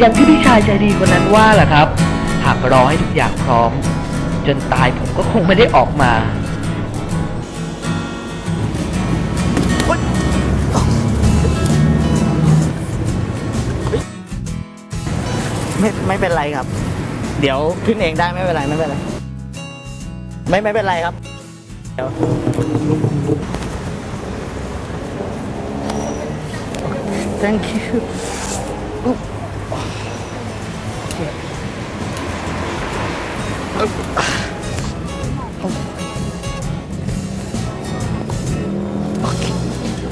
อย่างที่พี่ชายใจดีคนนั้นว่าแหละครับ หากรอให้ทุกอย่างพร้อม จนตายผมก็คงไม่ได้ออกมาไม่ไม่เป็นไรครับ เดี๋ยวขึ้นเองได้ไม่เป็นไรไม่เป็นไร ไม่ไม่เป็นไรครับ เดี๋ยว thank you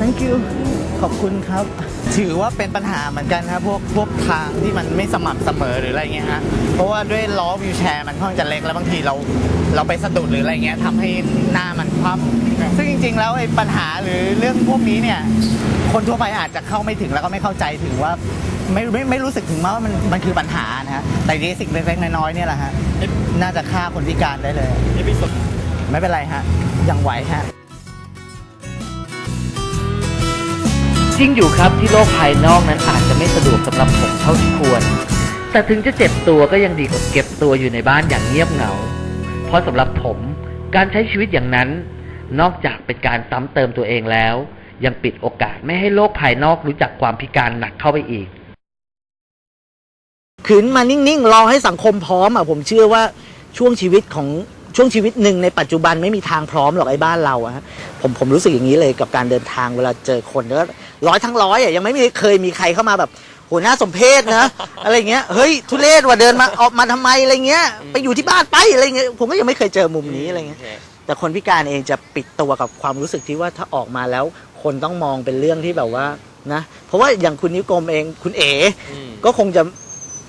thank you ขอบคุณครับ ถือว่าเป็นปัญหาเหมือนกันครับพวกพวกทางที่มันไม่สม่ำเสมอหรืออะไรเงี้ยฮะเพราะว่าด้วยล้อวิวแชร์มันค่อนข้างจะเล็กแล้วบางทีเราเราไปสะดุดหรืออะไรเงี้ยทำให้หน้ามันคว่ำซึ่งจริง ๆ แล้วไอ้ปัญหาหรือเรื่องพวกนี้เนี่ยคนทั่วไปอาจจะเข้าไม่ถึงแล้วก็ไม่เข้าใจถึงว่าไม่ไม่ไม่รู้สึกถึงว่ามันมันคือปัญหานะฮะแต่ในสิ่งเล็กๆน้อยๆเนี่ยแหละฮะน่าจะฆ่าคนพิการได้เลยไม่เป็นไรฮะยังไหวฮะ จริงอยู่ครับที่โลกภายนอกนั้นอาจจะไม่สะดวกสำหรับผมเท่าที่ควร แต่ถึงจะเจ็บตัวก็ยังดีกว่าเก็บตัวอยู่ในบ้านอย่างเงียบเหงา เพราะสำหรับผมการใช้ชีวิตอย่างนั้น นอกจากเป็นการซ้ำเติมตัวเองแล้ว ยังปิดโอกาสไม่ให้โลกภายนอกรู้จักความพิการหนักเข้าไปอีก ขืนมานิ่งๆรอให้สังคมพร้อมอะผมเชื่อว่าช่วงชีวิตของ ช่วงชีวิตหนึ่งในปัจจุบันไม่มีทางพร้อมหรอกไอ้บ้านเราอะฮะผมผมรู้สึกอย่างนี้เลยกับการเดินทางเวลาเจอคนแล้วร้อยทั้งร้อยอะยังไม่มีเคยมีใครเข้ามาแบบโหหน้าสมเพศนะ อะไรเงี้ยเฮ้ยทุเรศว่ะเดินมาออกมาทำไมอะไรเงี้ย ไปอยู่ที่บ้านไปอะไรเงี้ยผมก็ยังไม่เคยเจอมุมนี้อะไรเงี้ยแต่คนพิการเองจะปิดตัวกับความรู้สึกที่ว่าถ้าออกมาแล้ว คนต้องมองเป็นเรื่องที่แบบว่านะเพราะว่าอย่างคุณนิ้วกลมเองคุณเอ๋ก็คงจะ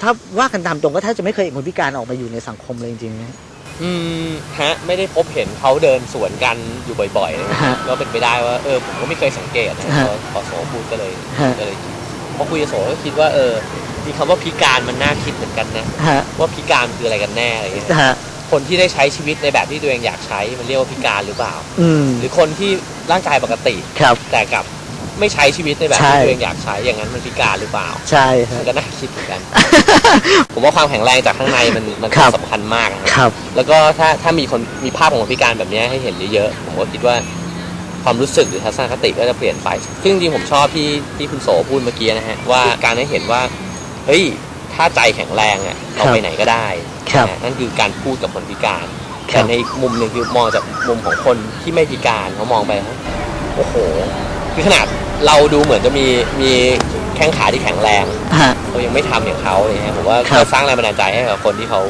ถ้าว่ากันตามตรงก็แทบจะไม่เคยเห็นคนพิการออกมาอยู่ในสังคมเลยจริงๆนะ อืมฮะไม่ได้พบเห็นเขาเดินสวนกันอยู่บ่อยๆนะฮะก็เป็นไปได้ว่าเออผมก็ไม่เคยสังเกตนะฮะพอพอโสพูดก็เลยฮะก็เลยคิดพอคุยกับโสก็คิดว่าเออมีคำว่าพิการมันน่าคิดเหมือนกันนะฮะว่าพิการคืออะไรกันแน่อะไรเงี้ยฮะคนที่ได้ใช้ชีวิตในแบบที่ตัวเองอยากใช้มันเรียกว่าพิการหรือเปล่าอืมหรือคนที่ร่างกายปกติครับแต่กลับ ไม่ใช้ชีวิตในแบบใช่ที่ตัวเองอยากใช้อย่างนั้นมันพิการหรือเปล่า ใช่ฮะมันก็น่าคิดเหมือนกัน ผมว่าความแข็งแรงจากข้างในมันมันครับสำคัญมากนะครับ แล้วก็ถ้าถ้ามีคนมีภาพของคนพิการแบบนี้ให้เห็นเยอะๆผมก็คิดว่าความรู้สึกหรือทัศนคติก็จะเปลี่ยนไป ซึ่งจริงๆผมชอบที่ที่คุณโสพูดเมื่อกี้นะฮะว่าการให้เห็นว่า เฮ้ย ถ้าใจแข็งแรงอะเราไปไหนก็ได้ครับนะนั่นคือการพูดกับคนพิการครับแต่ในอีกมุมหนึ่งคือมองจากมุมของคนที่ไม่พิการเขามองไปฮะโอ้โห คือขนาด เราดูเหมือนจะมีมีแข้งขาที่แข็งแรงฮะ เรายังไม่ทำอย่างเขาเลยฮะผมว่าครับ ก็สร้างแรงบันดาลใจให้กับคนที่เขา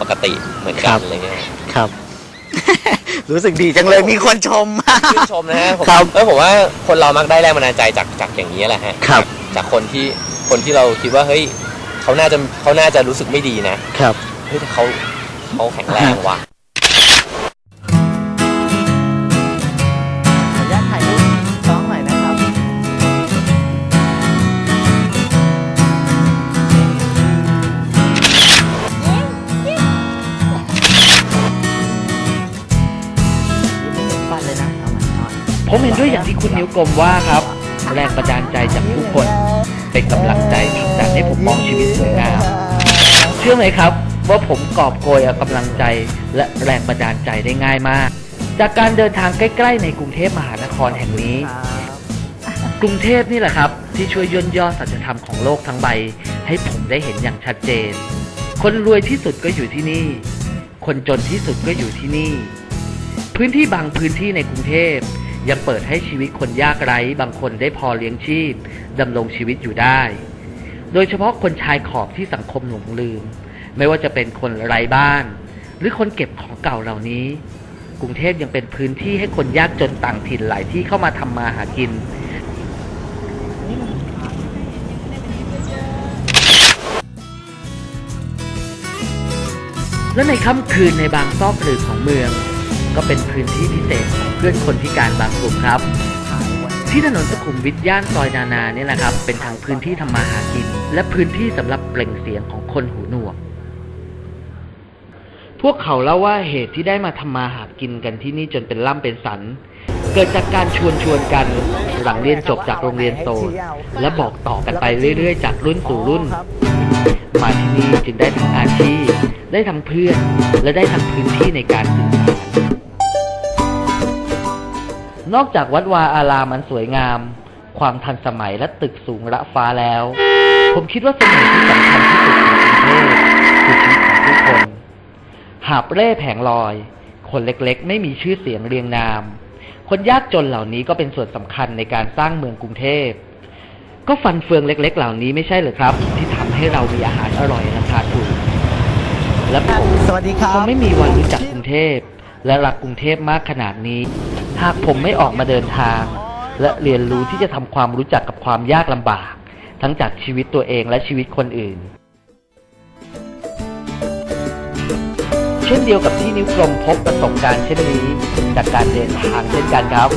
ปกติเหมือนครักันบอะไรเงี้ยครับ รู้สึกดีจังเลยมีคนชม ชื่นชมนะฮะผมครับเออผมว่าคนเรามักได้แรงบันดาลใจจากจากอย่างนี้แหละฮะครับจากจากคนที่คนที่เราคิดว่าเฮ้ยเขาน่าจะเขาน่าจะรู้สึกไม่ดีนะครับ เฮ้ยแต่เขาเขาแข็งแรงว่ะ ผมเห็นด้วยอย่างที่คุณนิ้วกลมว่าครับ แรงบันดาลใจจากผู้คน เป็นกำลังใจผลักดันให้ผมมองชีวิตสวยงาม เชื่อไหมครับ ว่าผมกอบโกยเอากำลังใจและแรงบันดาลใจได้ง่ายมาก จากการเดินทางใกล้ ๆ ในกรุงเทพมหานครแห่งนี้ กรุงเทพนี่แหละครับ ที่ช่วยย่นย่อสัจธรรมของโลกทั้งใบ ให้ผมได้เห็นอย่างชัดเจน คนรวยที่สุดก็อยู่ที่นี่ คนจนที่สุดก็อยู่ที่นี่ พื้นที่บางพื้นที่ในกรุงเทพ ยังเปิดให้ชีวิตคนยากไร้บางคนได้พอเลี้ยงชีพดำรงชีวิตอยู่ได้ โดยเฉพาะคนชายขอบที่สังคมหลงลืม ไม่ว่าจะเป็นคนไร้บ้าน หรือคนเก็บของเก่าเหล่านี้ กรุงเทพยังเป็นพื้นที่ให้คนยากจนต่างถิ่นหลายที่เข้ามาทำมาหากิน และในค่ำคืนในบางซอกหลืบของเมือง ก็เป็นพื้นที่พิเศษของ เพื่อนคนพิการบางกลุ่มครับ ที่ถนนสุขุมวิทย่านซอยนานาเนี่ยนะครับ เป็นทั้งพื้นที่ทำมาหากิน และพื้นที่สำหรับเปล่งเสียงของคนหูหนวก พวกเขาเล่าว่าเหตุที่ได้มาทำมาหากินกันที่นี่จนเป็นล่ำเป็นสัน เกิดจากการชวนชวนๆกันหลังเรียนจบจากโรงเรียนโซนและบอกต่อกันไปเรื่อย ๆ จากรุ่นสู่รุ่นครับมาที่นี่จึงได้ทั้งอาชีพ ได้ทั้งเพื่อน และได้ทั้งพื้นที่ในการสื่อ นอกจากวัดวาอารามอันสวยงาม ความทันสมัยและตึกสูงระฟ้าแล้ว ผมคิดว่าเสน่ห์ที่สำคัญที่สุดของกรุงเทพคือชีวิตของผู้คน หาบเร่แผงลอย คนเล็กๆ ไม่มีชื่อเสียงเรียงนาม คนยากจนเหล่านี้ก็เป็นส่วนสำคัญในการสร้างเมืองกรุงเทพ ก็ฟันเฟืองเล็ก ๆ เหล่านี้ไม่ใช่เหรือครับ ที่ทำให้เรามีอาหารอร่อยราคาถูกและผมสวัสดีครับคงไม่มีวันรู้จักกรุงเทพและรักกรุงเทพมากขนาดนี้ หากผมไม่ออกมาเดินทาง และเรียนรู้ที่จะทำความรู้จักกับความยากลำบาก ทั้งจากชีวิตตัวเองและชีวิตคนอื่น เช่นเดียวกับที่นิ้วกลมพบประสบการณ์เช่นนี้ จากการเดินทางเช่นกันครับ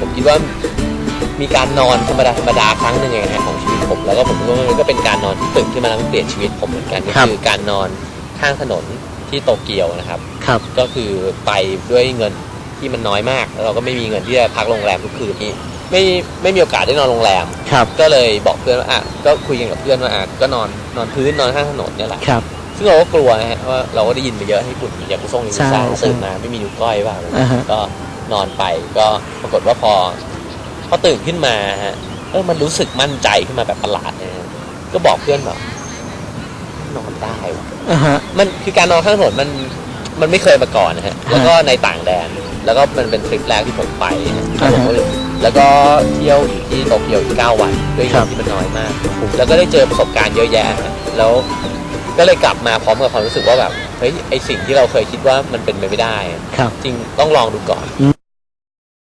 ผมคิดว่า มีการนอนธรรมดาธรรมดาครั้งหนึ่งเองนะของชีวิตผมแล้วก็ผมคิดว่ามันก็เป็นการนอนที่ตื่นขึ้นมาแล้วมันเปลี่ยนชีวิตผมเหมือนกันก็ครับคือการนอนข้างถนนที่โตเกียวนะครับครับ ก็คือไปด้วยเงินที่มันน้อยมากแล้วเราก็ไม่มีเงินที่จะพักโรงแรมทุกคืนนี้ไม่ไม่มีโอกาสได้นอนโรงแรมครับ ก็เลยบอกเพื่อนว่าอะก็คุยกันกับเพื่อนว่าอะก็นอนนอนพื้นนอนข้างถนนเนี่ยแหละครับซึ่งเราก็กลัวนะฮะว่าเราก็ได้ยินมาเยอะให้ปุ่นอย่างกุซ่งอย่างกุซ่าใช่ใช่ตื่นมาไม่มีนิ้วก้อยบ้างอ่าฮะก็นอนไปก็ปรากฏว่าพอ พอตื่นขึ้นมาฮะเออมันรู้สึกมั่นใจขึ้นมาแบบประหลาดนะฮะก็บอกเพื่อนแบบนอนได้ว่ะอ่าฮะมันคือการนอนข้างถนนมันมันไม่เคยมาก่อนนะฮะแล้วก็ในต่างแดน แล้วก็มันเป็นทริปแรกที่ผมไปนะอ่าฮะผมก็เลยแล้วก็เที่ยวอยู่ที่โตเกียวอีก9วันด้วยครัเงิบนที่มันน้อยมาก แล้วก็ได้เจอประสบการณ์เยอะแยะฮะแล้วก็เลยกลับมาพร้อมกับความรู้สึกว่าแบบเฮ้ยไอสิ่งที่เราเคยคิดว่ามันเป็นไปไม่ได้อะครับจริงต้องลองดูก่อนอืม